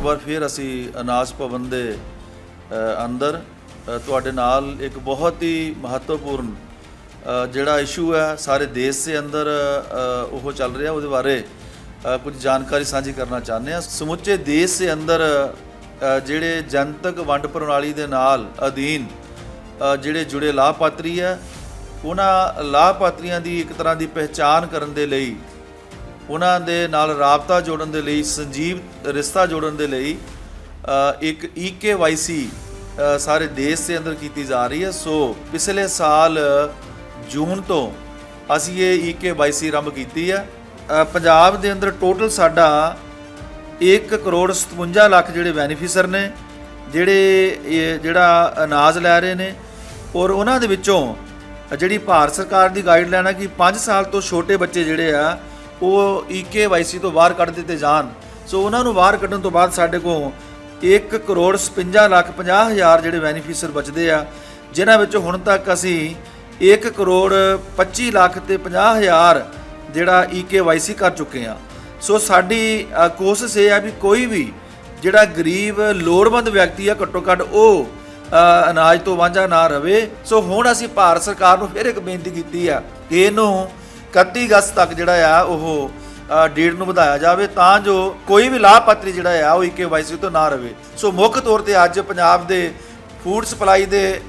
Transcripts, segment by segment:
ਵਾਰ ਫਿਰ ਅਸੀਂ ਅਨਾਜ ਭਵਨ ਦੇ ਅੰਦਰ ਤੁਹਾਡੇ ਨਾਲ ਇੱਕ ਬਹੁਤ ਹੀ ਮਹੱਤਵਪੂਰਨ ਜਿਹੜਾ ਇਸ਼ੂ ਹੈ ਸਾਰੇ ਦੇਸ਼ ਦੇ ਅੰਦਰ ਉਹ ਚੱਲ ਰਿਹਾ ਉਹਦੇ ਬਾਰੇ ਕੁਝ ਜਾਣਕਾਰੀ ਸਾਂਝੀ ਕਰਨਾ ਚਾਹੁੰਦੇ ਹਾਂ। ਸਮੁੱਚੇ ਦੇਸ਼ ਦੇ ਅੰਦਰ ਜਿਹੜੇ ਜਨਤਕ ਵੰਡ ਪ੍ਰਣਾਲੀ ਦੇ ਨਾਲ ਅਧੀਨ ਜਿਹੜੇ ਜੁੜੇ ਲਾਭਪਾਤਰੀ ਹੈ, ਉਹਨਾਂ ਲਾਭਪਾਤਰੀਆਂ ਦੀ ਇੱਕ ਤਰ੍ਹਾਂ ਦੀ ਪਹਿਚਾਣ ਕਰਨ ਦੇ ਲਈ ਉਹਨਾਂ ਦੇ ਨਾਲ ਰਾਬਤਾ ਜੋੜਨ ਦੇ ਲਈ ਸੰਜੀਵ ਰਿਸ਼ਤਾ ਜੋੜਨ ਦੇ ਲਈ ਅ, ਇੱਕ EKYC ਅ, ਸਾਰੇ ਦੇਸ਼ ਦੇ ਅੰਦਰ ਕੀਤੀ ਜਾ ਰਹੀ ਹੈ। ਸੋ ਪਿਛਲੇ ਸਾਲ ਜੂਨ ਤੋਂ ਅਸੀਂ ਇਹ EKYC ਆਰੰਭ ਕੀਤੀ ਹੈ। ਪੰਜਾਬ ਦੇ ਅੰਦਰ ਟੋਟਲ ਸਾਡਾ 1 ਕਰੋੜ 57 ਲੱਖ ਜਿਹੜੇ ਬੈਨੀਫੀਸ਼ਰ ਨੇ ਜਿਹੜੇ ਜਿਹੜਾ ਅਨਾਜ ਲੈ ਰਹੇ ਨੇ ਔਰ ਉਹਨਾਂ ਦੇ ਵਿੱਚੋਂ ਜਿਹੜੀ ਭਾਰਤ ਸਰਕਾਰ ਦੀ ਗਾਈਡਲਾਈਨ ਹੈ ਕਿ 5 ਸਾਲ ਤੋਂ ਛੋਟੇ ਬੱਚੇ ਜਿਹੜੇ ਆ ਉਹ EKYC ਤੋਂ ਬਾਹਰ ਕੱਢ ਦਿੱਤੇ ਜਾਣ। ਸੋ ਉਹਨਾਂ ਨੂੰ ਬਾਹਰ ਕੱਢਣ ਤੋਂ ਬਾਅਦ ਸਾਡੇ ਕੋਲ 1 ਕਰੋੜ 56 ਲੱਖ 50 ਹਜ਼ਾਰ ਜਿਹੜੇ ਬੈਨੀਫੀਸ਼ਰ ਬਚਦੇ ਆ, ਜਿਨ੍ਹਾਂ ਵਿੱਚ ਹੁਣ ਤੱਕ ਅਸੀਂ 1 ਕਰੋੜ 25 ਲੱਖ ਤੇ 50 ਹਜ਼ਾਰ ਜਿਹੜਾ EKYC ਕਰ ਚੁੱਕੇ ਆ। ਸੋ ਸਾਡੀ ਕੋਸ਼ਿਸ਼ ਇਹ ਆ ਵੀ ਕੋਈ ਵੀ ਜਿਹੜਾ ਗਰੀਬ, ਲੋੜਵੰਦ ਵਿਅਕਤੀ ਆ, ਘੱਟੋ ਘੱਟ ਉਹ ਅਨਾਜ ਤੋਂ ਵਾਂਝਾ ਨਾ ਰਵੇ। ਸੋ ਹੁਣ ਅਸੀਂ ਭਾਰਤ ਸਰਕਾਰ ਨੂੰ ਫਿਰ ਇੱਕ ਬੇਨਤੀ ਕੀਤੀ ਆ ਕਿ ਇਹਨੂੰ 31 ਅਗਸਤ ਤੱਕ ਜਿਹੜਾ ਆ ਉਹ ਡੇਟ ਨੂੰ ਵਧਾਇਆ ਜਾਵੇ, ਤਾਂ ਜੋ ਕੋਈ ਵੀ ਲਾਭਪਾਤਰੀ ਜਿਹੜਾ ਆ, ਉਹ EKYC ਤੋਂ ਨਾ ਰਵੇ। ਸੋ ਮੁੱਖ ਤੌਰ ਤੇ ਅੱਜ ਪੰਜਾਬ ਦੇ ਫੂਡ ਸਪਲਾਈ ਦੇ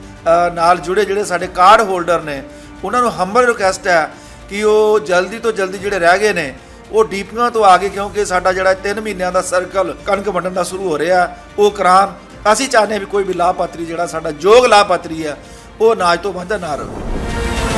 ਨਾਲ ਜੁੜੇ ਜਿਹੜੇ ਸਾਡੇ ਕਾਰਡ ਹੋਲਡਰ ਨੇ, ਉਹਨਾਂ ਨੂੰ ਹੰਬਲ ਰਿਕੁਐਸਟ ਹੈ ਕਿ ਉਹ ਜਲਦੀ ਤੋਂ ਜਲਦੀ ਜਿਹੜੇ ਰਹਿ ਗਏ ਨੇ, ਉਹ ਡੀਪੀਆਂ ਤੋਂ ਆ ਕੇ ਕਿਉਂਕਿ ਸਾਡਾ ਜਿਹੜਾ 3 ਮਹੀਨਿਆਂ ਦਾ ਸਰਕਲ ਕਣਕ ਵੰਡਣ ਦਾ ਸ਼ੁਰੂ ਹੋ ਰਿਹਾ, ਉਹ ਕਰਾਨ ਅਸੀਂ ਚਾਹੁੰਦੇ ਹਾਂ ਵੀ ਕੋਈ ਵੀ ਲਾਭਪਾਤਰੀ ਜਿਹੜਾ ਸਾਡਾ ਯੋਗ ਲਾਭਪਾਤਰੀ ਹੈ, ਉਹ ਅਨਾਜ ਤੋਂ ਵਾਂਝਾ ਨਾ ਰਹੇ